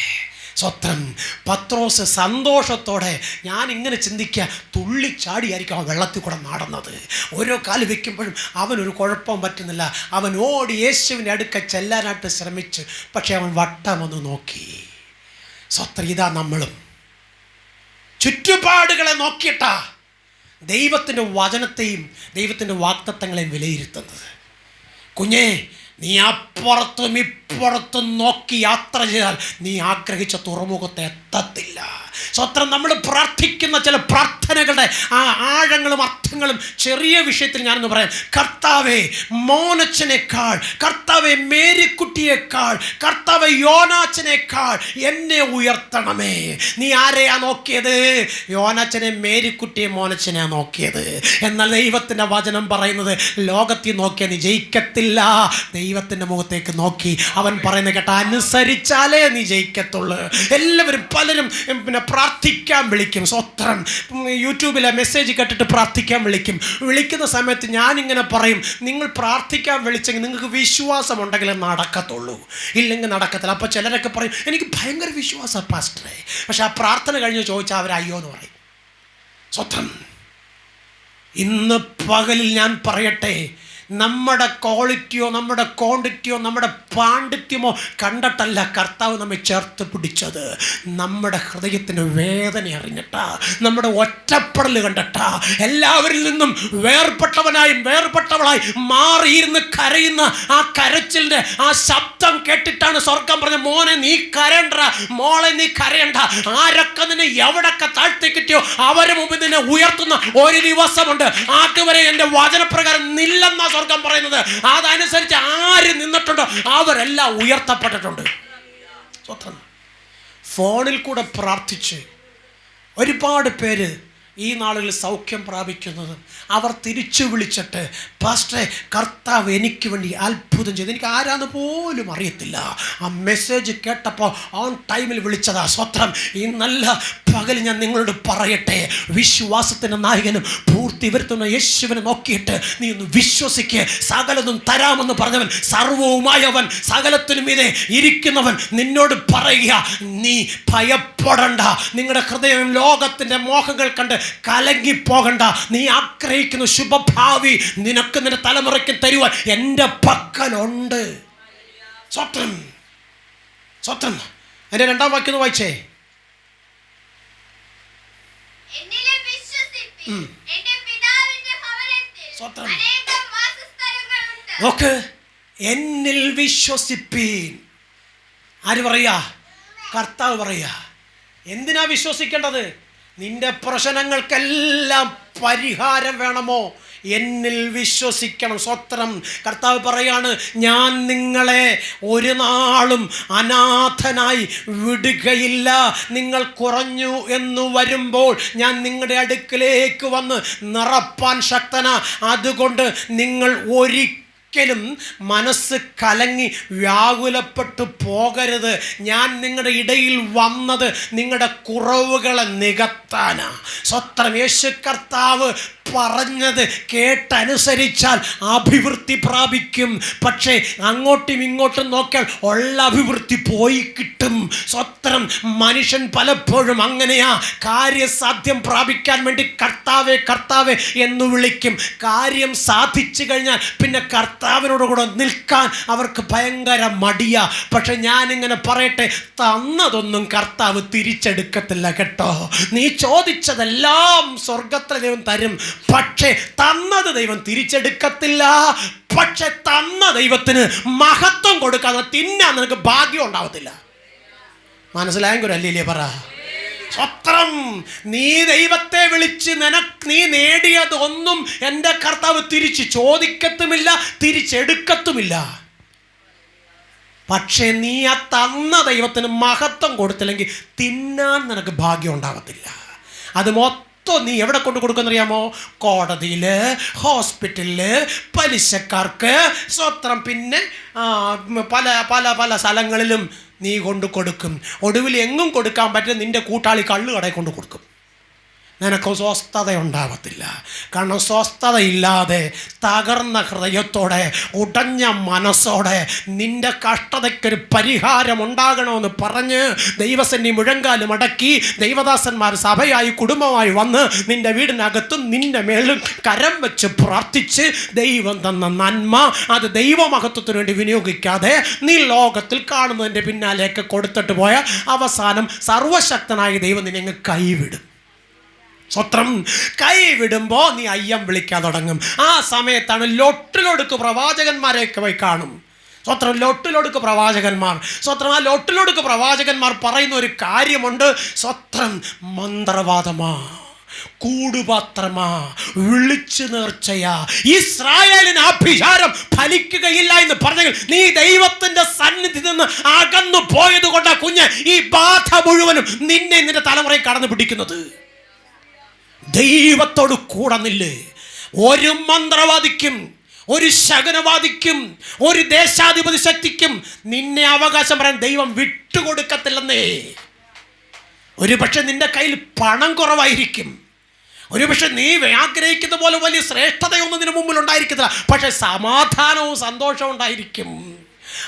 സ്വത്രം പത്രോസ് സന്തോഷത്തോടെ ഞാൻ ഇങ്ങനെ ചിന്തിക്കുക തുള്ളിച്ചാടിയായിരിക്കും ആ വെള്ളത്തിൽ കൂടെ നടന്നത്. ഓരോ കാൽ വെക്കുമ്പോഴും അവനൊരു കുഴപ്പവും പറ്റുന്നില്ല. അവൻ ഓടി യേശുവിന്റെ അടുക്ക ചെല്ലാനായിട്ട് ശ്രമിച്ചു. പക്ഷേ അവൻ വട്ടം ഒന്ന് നോക്കി. സ്വത്രം ഇതാ നമ്മളും. ചുറ്റുപാടുകളെ നോക്കിയിട്ടാ ദൈവത്തിന്റെ വചനത്തെയും ദൈവത്തിന്റെ വാക്തത്വങ്ങളെയും വിലയിരുത്തുന്നത്. കുഞ്ഞേ നീ അപ്പുറത്തും ഇപ്പുറത്തും നോക്കി യാത്ര ചെയ്താൽ നീ ആഗ്രഹിച്ച തുറമുഖത്തെ എത്തത്തില്ല സ്വത്രം നമ്മൾ പ്രാർത്ഥിക്കുന്ന ചില പ്രാർത്ഥനകളുടെ ആ ആഴങ്ങളും അർത്ഥങ്ങളും ചെറിയ വിഷയത്തിൽ ഞാനൊന്ന് പറയാം. കർത്താവേ മോനച്ചനേക്കാൾ കർത്താവെ മേരിക്കുട്ടിയേക്കാൾ കർത്താവെ യോനാച്ചനേക്കാൾ എന്നെ ഉയർത്തണമേ. നീ ആരെയാ നോക്കിയത്? യോനാച്ചനെ മേരിക്കുട്ടിയെ മോനച്ചനെ നോക്കിയത്. എന്നാൽ ദൈവത്തിന്റെ വചനം പറയുന്നത് ലോകത്തിൽ നോക്കിയാൽ നീ ജയിക്കത്തില്ല. ദൈവത്തിന്റെ മുഖത്തേക്ക് നോക്കി അവൻ പറയുന്നത് കേട്ട അനുസരിച്ചാലേ നീ ജയിക്കത്തുള്ളൂ. എല്ലാവരും പലരും പിന്നെ പ്രാർത്ഥിക്കാൻ വിളിക്കും. സ്വത്രം യൂട്യൂബിലെ മെസ്സേജ് കേട്ടിട്ട് പ്രാർത്ഥിക്കാൻ വിളിക്കും. വിളിക്കുന്ന സമയത്ത് ഞാനിങ്ങനെ പറയും നിങ്ങൾ പ്രാർത്ഥിക്കാൻ വിളിച്ചെങ്കിൽ നിങ്ങൾക്ക് വിശ്വാസം ഉണ്ടെങ്കിൽ നടക്കത്തുള്ളൂ. ഇല്ലെങ്കിൽ നടക്കത്തില്ല. അപ്പോൾ ചിലരൊക്കെ പറയും എനിക്ക് ഭയങ്കര വിശ്വാസമാണ് പാസ്റ്ററെ. പക്ഷെ ആ പ്രാർത്ഥന കഴിഞ്ഞ് ചോദിച്ചാൽ അവർ അയ്യോ എന്ന് പറയും. സ്വത്രം. ഇന്ന് പകലിൽ ഞാൻ പറയട്ടെ നമ്മുടെ ക്വാളിറ്റിയോ നമ്മുടെ ക്വാണ്ടിറ്റിയോ നമ്മുടെ പാണ്ഡിത്യമോ കണ്ടിട്ടല്ല കർത്താവ് നമ്മെ ചേർത്ത് പിടിച്ചത്. നമ്മുടെ ഹൃദയത്തിന് വേദന അറിഞ്ഞിട്ടാ നമ്മുടെ ഒറ്റപ്പെടൽ കണ്ടിട്ടാ എല്ലാവരിൽ നിന്നും വേർപെട്ടവനായും വേർപെട്ടവളായി മാറിയിരുന്ന് കരയുന്ന ആ കരച്ചിലിന്റെ ആ ശബ്ദം കേട്ടിട്ടാണ് സ്വർഗം പറഞ്ഞ മോനെ നീ കരണ്ട മോളെ നീ കരയണ്ട. ആരൊക്കെ നിന്നെ എവിടൊക്കെ താഴ്ത്തി കിട്ടിയോ അവരെ മുമ്പിൽ നിന്നെ ഉയർത്തുന്ന ഒരു ദിവസമുണ്ട്. അതുവരെ എന്റെ വചനപ്രകാരം നില്ലെന്ന സ്വർഗം പറയുന്നത്. അതനുസരിച്ച് ആര് നിന്നിട്ടുണ്ടോ അവരെല്ലാം ഉയർത്തപ്പെട്ടിട്ടുണ്ട്. ഫോണിൽ കൂടെ പ്രാർത്ഥിച്ച് ഒരുപാട് പേര് ഈ നാളുകളിൽ സൗഖ്യം പ്രാപിക്കുന്നതും അവർ തിരിച്ചു വിളിച്ചിട്ട് പാസ്റ്ററെ കർത്താവ് എനിക്ക് വേണ്ടി അത്ഭുതം ചെയ്തു. എനിക്ക് ആരാന്ന് പോലും അറിയത്തില്ല. ആ മെസ്സേജ് കേട്ടപ്പോൾ ഓൺ ടൈമിൽ വിളിച്ചതാ സ്വത്രം ഈ നല്ല പകൽ ഞാൻ നിങ്ങളോട് പറയട്ടെ. വിശ്വാസത്തിന്റെ നായകനും പൂർത്തി വരുത്തുന്ന യേശുവിനെ നോക്കിയിട്ട് നീ ഒന്ന് വിശ്വസിക്ക്. സകലതും തരാമെന്ന് പറഞ്ഞവൻ സർവവുമായവൻ സകലത്തിനും ഇതേ ഇരിക്കുന്നവൻ നിന്നോട് പറയുക നീ ഭയപ്പെടണ്ട. നിങ്ങളുടെ ഹൃദയം ലോകത്തിന്റെ മോഹങ്ങൾ കണ്ട് കലങ്ങിപ്പോകണ്ട. നീ ആഗ്രഹിക്കുന്ന ശുഭഭാവി നിനക്ക് നിന്റെ തലമുറയ്ക്ക് തരുവാൻ എന്റെ പക്കലുണ്ട്. സ്വത്രം. സ്വത്രം. എന്റെ രണ്ടാം വാക്യം ഒന്ന് വായിച്ചേ. സ്വത്രം. നോക്ക്. എന്നിൽ വിശ്വസിപ്പീൻ ആര് പറയാ? കർത്താവ് പറയാ. എന്തിനാ വിശ്വസിക്കേണ്ടത്? നിന്റെ പ്രശ്നങ്ങൾക്കെല്ലാം പരിഹാരം വേണമോ? എന്നിൽ വിശ്വസിക്കണം. സ്വത്രം. കർത്താവ് പറയാണ് ഞാൻ നിങ്ങളെ ഒരു നാളും അനാഥനായി വിടുകയില്ല. നിങ്ങൾ കുറഞ്ഞു എന്ന് വരുമ്പോൾ ഞാൻ നിങ്ങളുടെ അടുക്കിലേക്ക് വന്ന് നിറപ്പാൻ ശക്തന. അതുകൊണ്ട് നിങ്ങൾ ഒരിക്കലും ഒരിക്കലും മനസ്സ് കലങ്ങി വ്യാകുലപ്പെട്ടു പോകരുത്. ഞാൻ നിങ്ങളുടെ ഇടയിൽ വന്നത് നിങ്ങളുടെ കുറവുകളെ നികത്താനാ. സ്വത്രം യേശു കർത്താവ് പറഞ്ഞത് കേട്ടനുസരിച്ചാൽ അഭിവൃദ്ധി പ്രാപിക്കും. പക്ഷേ അങ്ങോട്ടും ഇങ്ങോട്ടും നോക്കിയാൽ ഉള്ള അഭിവൃദ്ധി പോയി കിട്ടും. സ്വത്രം മനുഷ്യൻ പലപ്പോഴും അങ്ങനെയാ. കാര്യസാധ്യം പ്രാപിക്കാൻ വേണ്ടി കർത്താവെ കർത്താവെ എന്ന് വിളിക്കും. കാര്യം സാധിച്ചു കഴിഞ്ഞാൽ പിന്നെ കർത്താവിനോട് കൂടെ നിൽക്കാൻ അവർക്ക് ഭയങ്കര മടിയാ. പക്ഷെ ഞാനിങ്ങനെ പറയട്ടെ തന്നതൊന്നും കർത്താവ് തിരിച്ചെടുക്കത്തില്ല കേട്ടോ. നീ ചോദിച്ചതെല്ലാം സ്വർഗത്തിലെ ദൈവം തരും. പക്ഷേ തന്നത് ദൈവം തിരിച്ചെടുക്കത്തില്ല. പക്ഷെ തന്ന ദൈവത്തിന് മഹത്വം കൊടുക്കാതെ തിന്നാൻ നിനക്ക് ഭാഗ്യം ഉണ്ടാവത്തില്ല. മനസ്സിലായെങ്കിൽ അല്ലേ പറ. സ്വത്രം. നീ ദൈവത്തെ വിളിച്ച് നിനക്ക് നീ നേടിയതൊന്നും എന്റെ കർത്താവ് തിരിച്ച് ചോദിക്കത്തുമില്ല തിരിച്ചെടുക്കത്തുമില്ല. പക്ഷേ നീ ആ തന്ന ദൈവത്തിന് മഹത്വം കൊടുത്തില്ലെങ്കിൽ തിന്നാൻ നിനക്ക് ഭാഗ്യം ഉണ്ടാകത്തില്ല. അത് മൊത്തം നീ എവിടെ കൊണ്ട് കൊടുക്കുന്നറിയാമോ കോടതിയിൽ ഹോസ്പിറ്റലിൽ പലിശക്കാർക്ക്. സ്വത്രം പിന്നെ പല പല പല സ്ഥലങ്ങളിലും നീ കൊണ്ട് കൊടുക്കും. ഒടുവിൽ എങ്ങും കൊടുക്കാൻ പറ്റും നിന്റെ കൂട്ടാളി കള്ളുകടയിൽ കൊണ്ട് കൊടുക്കും. നിനക്ക് സ്വസ്ഥത ഉണ്ടാവത്തില്ല. കാരണം സ്വസ്ഥതയില്ലാതെ തകർന്ന ഹൃദയത്തോടെ ഉടഞ്ഞ മനസ്സോടെ നിന്റെ കഷ്ടതയ്ക്കൊരു പരിഹാരം ഉണ്ടാകണമെന്ന് പറഞ്ഞ് ദൈവസന്നി മുഴങ്കാലും അടക്കി ദൈവദാസന്മാർ സഭയായി കുടുംബമായി വന്ന് നിന്റെ വീടിനകത്തും നിന്റെ മേലും കരം വെച്ച് പ്രാർത്ഥിച്ച് ദൈവം തന്ന നന്മ അത് ദൈവമഹത്വത്തിന് വേണ്ടി വിനിയോഗിക്കാതെ നീ ലോകത്തിൽ കാണുന്നതിന്റെ പിന്നാലെയൊക്കെ കൊടുത്തിട്ട് പോയ അവസാനം സർവശക്തനായ ദൈവം നിന്നെ കൈവിടും. സ്വത്രം. കൈവിടുമ്പോൾ നീ അയ്യം വിളിക്കാൻ തുടങ്ങും. ആ സമയത്താണ് ലൊട്ടിലൊടുക്ക് പ്രവാചകന്മാരെയൊക്കെ പോയി കാണും. സ്വത്രം ലൊട്ടിലൊടുക്ക് പ്രവാചകന്മാർ. സ്വത്രം ആ ലൊട്ടിലൊടുക്ക് പ്രവാചകന്മാർ പറയുന്ന ഒരു കാര്യമുണ്ട്. സ്വത്രം മന്ത്രവാദമാ. കൂടുപാത്രമാ. വിളിച്ചു നേർച്ചയാ. ഇസ്രായേലിന് അഭിചാരം ഫലിക്കുകയില്ല എന്ന് പറഞ്ഞെങ്കിൽ നീ ദൈവത്തിന്റെ സന്നിധി നിന്ന് അകന്നു പോയത് കൊണ്ടാ കുഞ്ഞ് ഈ ബാധ മുഴുവനും നിന്നെ നിന്റെ തലമുറയിൽ കടന്നു പിടിക്കുന്നത് ദൈവത്തോട് കൂടെ നില്ല്. ഒരു മന്ത്രവാദിക്കും ഒരു ശകനവാദിക്കും ഒരു ദേശാധിപതി ശക്തിക്കും നിന്നെ അവകാശം പറയാൻ ദൈവം വിട്ടുകൊടുക്കത്തില്ലെന്നേ. ഒരു പക്ഷെ നിന്റെ കയ്യിൽ പണം കുറവായിരിക്കും. ഒരു പക്ഷെ നീ ആഗ്രഹിക്കുന്ന പോലെ വലിയ ശ്രേഷ്ഠതയൊന്നും നിന്റെ മുമ്പിൽ ഉണ്ടായിരിക്കത്തില്ല. പക്ഷെ സമാധാനവും സന്തോഷവും ഉണ്ടായിരിക്കും.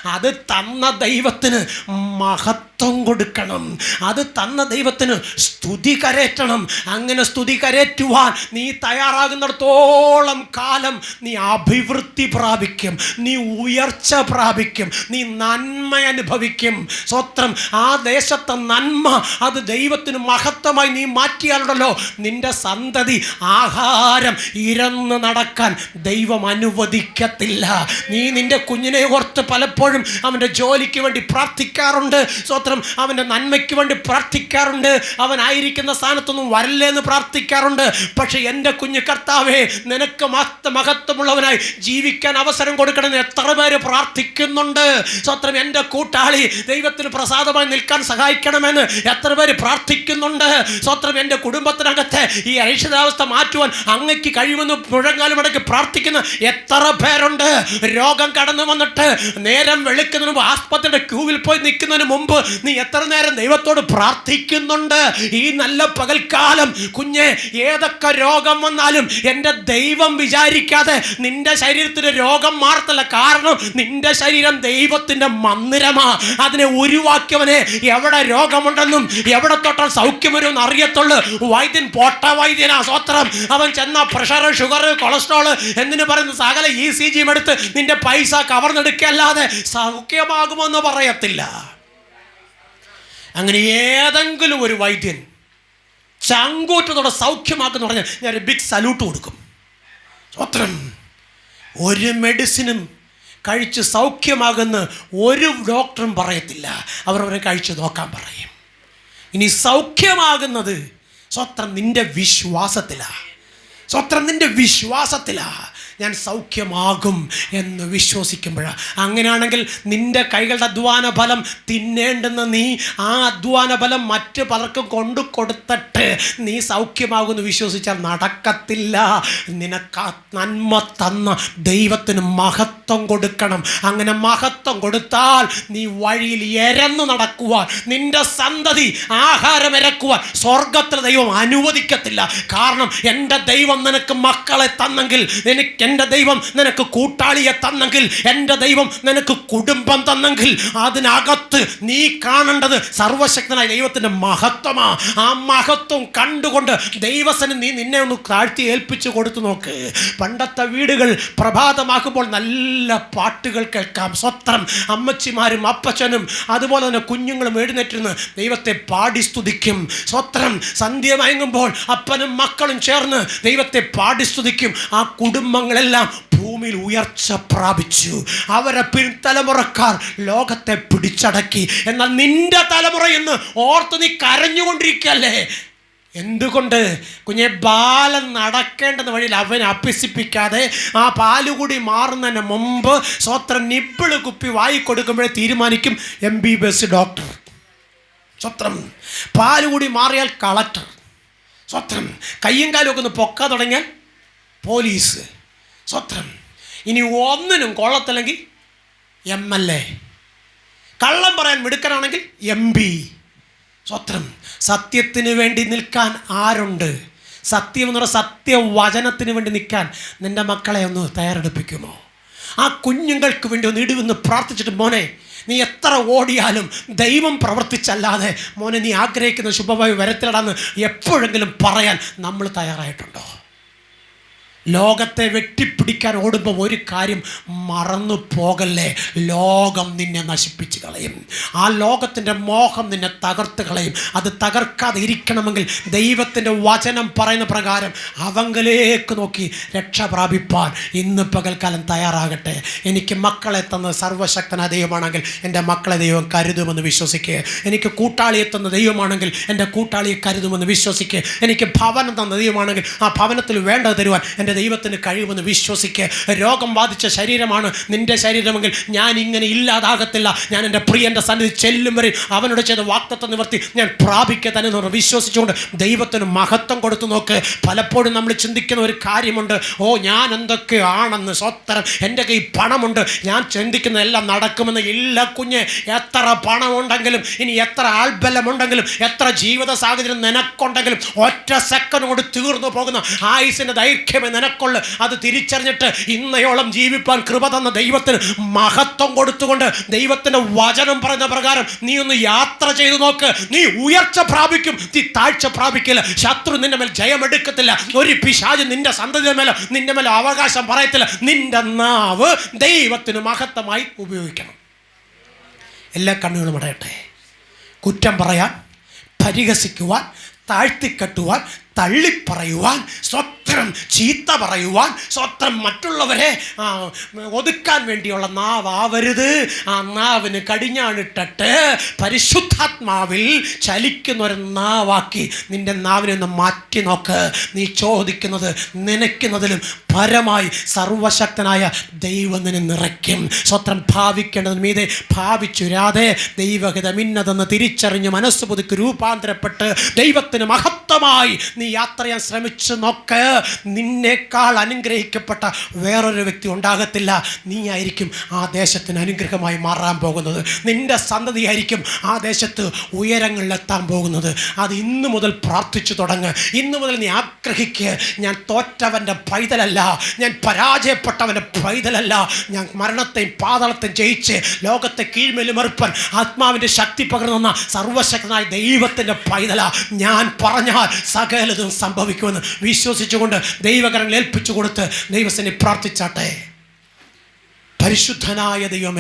അത് തന്ന ദൈവത്തിന് മഹത്വം കൊടുക്കണം. അത് തന്ന ദൈവത്തിന് സ്തുതി കരയറ്റണം അങ്ങനെ സ്തുതി കരയറ്റുവാൻ നീ തയ്യാറാകുന്നിടത്തോളം കാലം നീ അഭിവൃദ്ധി പ്രാപിക്കും. നീ ഉയർച്ച പ്രാപിക്കും. നീ നന്മ അനുഭവിക്കും. സ്വത്രം ആ ദേശത്തെ നന്മ അത് ദൈവത്തിന് മഹത്വമായി നീ മാറ്റിയാലുണ്ടല്ലോ. നിന്റെ സന്തതി ആഹാരം ഇരന്ന് നടക്കാൻ ദൈവം അനുവദിക്കത്തില്ല. നീ നിന്റെ കുഞ്ഞിനെ ഓർത്ത് പലപ്പോഴും അവന്റെ ജോലിക്ക് വേണ്ടി പ്രാർത്ഥിക്കാറുണ്ട്. സ്വത്രം അവന്റെ നന്മയ്ക്ക് വേണ്ടി പ്രാർത്ഥിക്കാറുണ്ട്. അവനായിരിക്കുന്ന സ്ഥാനത്തൊന്നും വരല്ലേ എന്ന് പ്രാർത്ഥിക്കാറുണ്ട്. പക്ഷേ എന്റെ കുഞ്ഞു കർത്താവേ നിനക്ക് മഹത്വ മഹത്വമുള്ളവനായി ജീവിക്കാൻ അവസരം കൊടുക്കണമെന്ന് എത്ര പേര് പ്രാർത്ഥിക്കുന്നുണ്ട്. സ്വത്രം എന്റെ കൂട്ടാളി ദൈവത്തിന് പ്രസാദമായി നിൽക്കാൻ സഹായിക്കണമെന്ന് എത്ര പേര് പ്രാർത്ഥിക്കുന്നുണ്ട്. സ്വത്രം എന്റെ കുടുംബത്തിനകത്തെ ഈ അരിഷിതാവസ്ഥ മാറ്റുവാൻ അങ്ങയ്ക്ക് കഴിയുമെന്ന് മുഴങ്ങാലും ഇടയ്ക്ക് പ്രാർത്ഥിക്കുന്ന എത്ര പേരുണ്ട്. രോഗം കടന്നു വന്നിട്ട് നേരം വെളുക്കുന്നതിന് മുമ്പ് ആസ്പത്രിയുടെ ക്യൂവിൽ പോയി നിൽക്കുന്നതിന് മുമ്പ് നീ എത്ര നേരം ദൈവത്തോട് പ്രാർത്ഥിക്കുന്നുണ്ട്? ഈ നല്ല പകൽക്കാലം കുഞ്ഞെ ഏതൊക്കെ രോഗം വന്നാലും എന്റെ ദൈവം വിചാരിക്കാതെ നിന്റെ ശരീരത്തിന് രോഗം മാറത്തില്ല കാരണം നിന്റെ ശരീരം ദൈവത്തിന്റെ മന്ദിരമാ. അതിനെ ഉരുവാക്കിയവനെ എവിടെ രോഗമുണ്ടെന്നും എവിടെ തൊട്ടാൽ സൗഖ്യം വരുമെന്ന് അറിയത്തുള്ളൂ. വൈദ്യൻ പോട്ട വൈദ്യനാ സ്വത്രം. അവൻ ചെന്ന പ്രഷർ ഷുഗർ കൊളസ്ട്രോൾ എന്തിനു പറയുന്ന സകല ഇ സി ജിയും എടുത്ത് നിന്റെ പൈസ കവർന്നെടുക്കല്ലാതെ സൗഖ്യമാകുമെന്ന് പറയത്തില്ല. അങ്ങനെ ഏതെങ്കിലും ഒരു വൈദ്യൻ ചങ്കൂറ്റത്തോടെ സൗഖ്യമാക്കുന്ന പറഞ്ഞാൽ ഞാൻ ഒരു ബിഗ് സല്യൂട്ട് കൊടുക്കും. സ്വത്രം ഒരു മെഡിസിനും കഴിച്ച് സൗഖ്യമാകുന്ന ഒരു ഡോക്ടറും പറയത്തില്ല. അവർ അവരെ കഴിച്ച് നോക്കാൻ പറയും. ഇനി സൗഖ്യമാകുന്നത് സ്വത്രം നിന്റെ വിശ്വാസത്തിലാണ് സ്വത്രം നിന്റെ വിശ്വാസത്തിലാ. ഞാൻ സൗഖ്യമാകും എന്ന് വിശ്വസിക്കുമ്പോഴാണ് അങ്ങനെയാണെങ്കിൽ നിന്റെ കൈകളുടെ അധ്വാന ഫലം തിന്നേണ്ടെന്ന് നീ ആ അധ്വാന ഫലം മറ്റ് പലർക്കും കൊണ്ടു കൊടുത്തിട്ട് നീ സൗഖ്യമാകുമെന്ന് വിശ്വസിച്ചാൽ നടക്കത്തില്ല. നിനക്ക് നന്മ തന്ന ദൈവത്തിന് മഹത്വം കൊടുക്കണം. അങ്ങനെ മഹത്വം കൊടുത്താൽ നീ വഴിയിൽ എരന്ന് നടക്കുവാൻ നിന്റെ സന്തതി ആഹാരം ഇരക്കുവാൻ സ്വർഗത്തിലെ ദൈവം അനുവദിക്കത്തില്ല. കാരണം എന്റെ ദൈവം നിനക്ക് മക്കളെ തന്നെങ്കിൽ എനിക്ക് എന്റെ ദൈവം നിനക്ക് കൂട്ടാളിയെ തന്നെങ്കിൽ എന്റെ ദൈവം നിനക്ക് കുടുംബം തന്നെങ്കിൽ അതിനകത്ത് നീ കാണേണ്ടത് സർവശക്തനായ ദൈവത്തിന്റെ മഹത്വമാ. ആ മഹത്വം കണ്ടുകൊണ്ട് ദൈവസന് നീ നിന്നെ ഒന്ന് താഴ്ത്തി ഏൽപ്പിച്ചു കൊടുത്തു നോക്ക്. പണ്ടത്തെ വീടുകൾ പ്രഭാതമാകുമ്പോൾ നല്ല പാട്ടുകൾ കേൾക്കാം. സ്വത്രം അമ്മച്ചിമാരും അപ്പച്ചനും അതുപോലെ തന്നെ കുഞ്ഞുങ്ങളും എഴുന്നേറ്റിരുന്ന് ദൈവത്തെ പാടി സ്തുതിക്കും. സ്വത്രം സന്ധ്യ മയങ്ങുമ്പോൾ അപ്പനും മക്കളും ചേർന്ന് ദൈവത്തെ പാടി സ്തുതിക്കും. ആ കുടുംബങ്ങളെല്ലാം ഭൂമിയിൽ ഉയർച്ച പ്രാപിച്ചു. അവരെ പിൻതലമുറക്കാർ ലോകത്തെ പിടിച്ചടക്കി. എന്നാൽ നിന്റെ തലമുറ എന്ന് ഓർത്ത് നീ കരഞ്ഞുകൊണ്ടിരിക്കല്ലേ? എന്തുകൊണ്ട്? കുഞ്ഞെ ബാലൻ നടക്കേണ്ടത് വഴിയിൽ അവനെ അഭ്യസിപ്പിക്കാതെ ആ പാലുകൂടി മാറുന്നതിന് മുമ്പ് സ്വത്രം നിപ്പിൾ കുപ്പി വായി കൊടുക്കുമ്പോഴേ തീരുമാനിക്കും M B B S doctor. സ്വത്രം. പാലുകൂടി മാറിയാൽ കളക്ടർ. സ്വത്രം. കയ്യും കാലും ഒക്കെ ഒന്ന് പൊക്കാൻ തുടങ്ങിയാൽ പോലീസ്. സ്വത്രം. ഇനി ഒന്നിനും കൊള്ളത്തില്ലെങ്കിൽ എം എൽ എ കള്ളം പറയാൻ മിടുക്കനാണെങ്കിൽ എം പി സ്വത്രം. സത്യത്തിന് വേണ്ടി നിൽക്കാൻ ആരുണ്ട്? സത്യം എന്ന് പറഞ്ഞാൽ സത്യവചനത്തിന് വേണ്ടി നിൽക്കാൻ നിന്റെ മക്കളെ ഒന്ന് തയ്യാറെടുപ്പിക്കുമോ? ആ കുഞ്ഞുങ്ങൾക്ക് വേണ്ടി ഒന്ന് ഇടിവെന്ന് പ്രാർത്ഥിച്ചിട്ട് മോനെ നീ എത്ര ഓടിയാലും ദൈവം പ്രവർത്തിച്ചല്ലാതെ മോനെ നീ ആഗ്രഹിക്കുന്ന ശുഭമായി വരത്തിലടാന്ന് എപ്പോഴെങ്കിലും പറയാൻ നമ്മൾ തയ്യാറായിട്ടുണ്ടോ? ലോകത്തെ വെട്ടിപ്പിടിക്കാൻ ഓടുമ്പോൾ ഒരു കാര്യം മറന്നു പോകല്ലേ? ലോകം നിന്നെ നശിപ്പിച്ച് കളയും. ആ ലോകത്തിന്റെ മോഹം നിന്നെ തകർത്ത് കളയും. അത് തകർക്കാതെ ഇരിക്കണമെങ്കിൽ ദൈവത്തിന്റെ വചനം പറയുന്ന പ്രകാരം അവങ്കലേക്ക് നോക്കി രക്ഷ പ്രാപിപ്പാൻ ഇന്ന് പകൽക്കാലം തയ്യാറാകട്ടെ. എനിക്ക് മക്കളെ തന്ന സർവശക്തനായ ദൈവമാണെങ്കിൽ എന്റെ മക്കളെ ദൈവം കരുതുമെന്ന് വിശ്വസിക്കുക എനിക്ക് കൂട്ടാളിയെ തന്ന ദൈവമാണെങ്കിൽ എന്റെ കൂട്ടാളിയെ കരുതുമെന്ന് വിശ്വസിക്കുക എനിക്ക് ഭവനം തന്ന ദൈവമാണെങ്കിൽ ആ ഭവനത്തിൽ വേണ്ടത് തരുവാൻ എന്റെ ദൈവത്തിന് കഴിവെന്ന് വിശ്വസിക്കുക രോഗം ബാധിച്ച ശരീരമാണ് നിന്റെ ശരീരമെങ്കിൽ ഞാൻ ഇങ്ങനെ ഇല്ലാതാകത്തില്ല. ഞാൻ എന്റെ പ്രിയന്റെ സന്നിധി ചെല്ലും വരെ അവനോട് ചെയ്ത വാക്തത്വം നിവർത്തി ഞാൻ പ്രാപിക്കുക തന്നെ എന്ന് വിശ്വസിച്ചുകൊണ്ട് ദൈവത്തിന് മഹത്വം കൊടുത്തു നോക്ക്. പലപ്പോഴും നമ്മൾ ചിന്തിക്കുന്ന ഒരു കാര്യമുണ്ട്. ഓ ഞാൻ എന്തൊക്കെയാണെന്ന് സ്വത്തരം. എന്റെ കയ്യിൽ പണമുണ്ട്. ഞാൻ ചിന്തിക്കുന്നതെല്ലാം നടക്കുമെന്ന് ഇല്ല കുഞ്ഞ്. എത്ര പണമുണ്ടെങ്കിലും ഇനി എത്ര ആൾബലമുണ്ടെങ്കിലും എത്ര ജീവിത സാഹചര്യം നിനക്കുണ്ടെങ്കിലും ഒറ്റ സെക്കൻഡ് കൊണ്ട് തീർന്നു പോകുന്ന ആയുസിന്റെ ദൈർഘ്യമേ നിനക്കുള്ളു. അത് തിരിച്ചറിഞ്ഞിട്ട് ഇന്നയോളം ജീവിപ്പാൻ കൃപ തന്ന ദൈവത്തിന് മഹത്വം കൊടുത്തുകൊണ്ട് ദൈവത്തിന്റെ വചനം പറഞ്ഞ പ്രകാരം നീ ഒന്ന് യാത്ര ചെയ്തു നോക്ക്. നീ ഉയർച്ച പ്രാപിക്കും. നീ താഴ്ച പ്രാപിക്കില്ല. ശത്രു നിന്റെ മേൽ ജയമെടുക്കത്തില്ല ഒരു പിശാജ് നിന്റെ സന്തതിയുടെ മേലെ നിന്റെ മേലെ അവകാശം പറയത്തില്ല. നിന്റെ നാവ് ദൈവത്തിന് മഹത്വമായി ഉപയോഗിക്കണം. എല്ലാ കണ്ണുകളും അടയട്ടെ. കുറ്റം പറയാൻ പരിഹസിക്കുവാൻ താഴ്ത്തിക്കെട്ടുവാൻ തള്ളിപ്പറയുവാൻ സ്വത്രം ചീത്ത പറയുവാൻ സ്വത്രം മറ്റുള്ളവരെ ഒതുക്കാൻ വേണ്ടിയുള്ള നാവാവരുത്. ആ നാവിന് കടിഞ്ഞാണിട്ടിട്ട് പരിശുദ്ധാത്മാവിൽ ചലിക്കുന്ന ഒരു നാവാക്കി നിന്റെ നാവിനെ ഒന്ന് മാറ്റി നോക്ക്. നീ ചോദിക്കുന്നത് നനയ്ക്കുന്നതിലും പരമായി സർവശക്തനായ ദൈവം നിന്നെ നിറയ്ക്കും. സ്വത്രം ഭാവിക്കേണ്ടതിന് മീതെ ഭാവിച്ചുരാതെ ദൈവഹിതമിന്നതെന്ന് തിരിച്ചറിഞ്ഞ് മനസ്സ് പുതുക്കി രൂപാന്തരപ്പെട്ട് ദൈവത്തിന് മഹത്വമായി നീ യാത്ര ചെയ്യാൻ ശ്രമിച്ചു നോക്ക്. നിന്നേക്കാൾ അനുഗ്രഹിക്കപ്പെട്ട വേറൊരു വ്യക്തി ഉണ്ടാകത്തില്ല. നീ ആയിരിക്കും ആ ദേശത്തിന് അനുഗ്രഹമായി മാറാൻ പോകുന്നത്. നിന്റെ സന്തതിയായിരിക്കും ആ ദേശത്ത് ഉയരങ്ങളിലെത്താൻ പോകുന്നത്. അത് ഇന്നു മുതൽ പ്രാർത്ഥിച്ചു തുടങ്ങ്. ഇന്നു മുതൽ നീ ആഗ്രഹിക്കുക ഞാൻ തോറ്റവന്റെ പൈതലല്ല. ഞാൻ പരാജയപ്പെട്ടവന്റെ പൈതലല്ല. ഞാൻ മരണത്തെയും പാതാളത്തെയും ജയിച്ച് ലോകത്തെ കീഴ്മെലിമറുപ്പൻ ആത്മാവിന്റെ ശക്തി പകർന്നുന്ന സർവശക്തനായ ദൈവത്തിന്റെ പൈതല ഞാൻ പറഞ്ഞാൽ സകലതും സംഭവിക്കുമെന്ന് വിശ്വസിച്ചുകൊണ്ട് ദൈവകരങ്ങൾ ഏൽപ്പിച്ചു കൊടുത്ത് ദൈവത്തിനെ പ്രാർത്ഥിച്ചാട്ടെ. പരിശുദ്ധനായ ദൈവമേ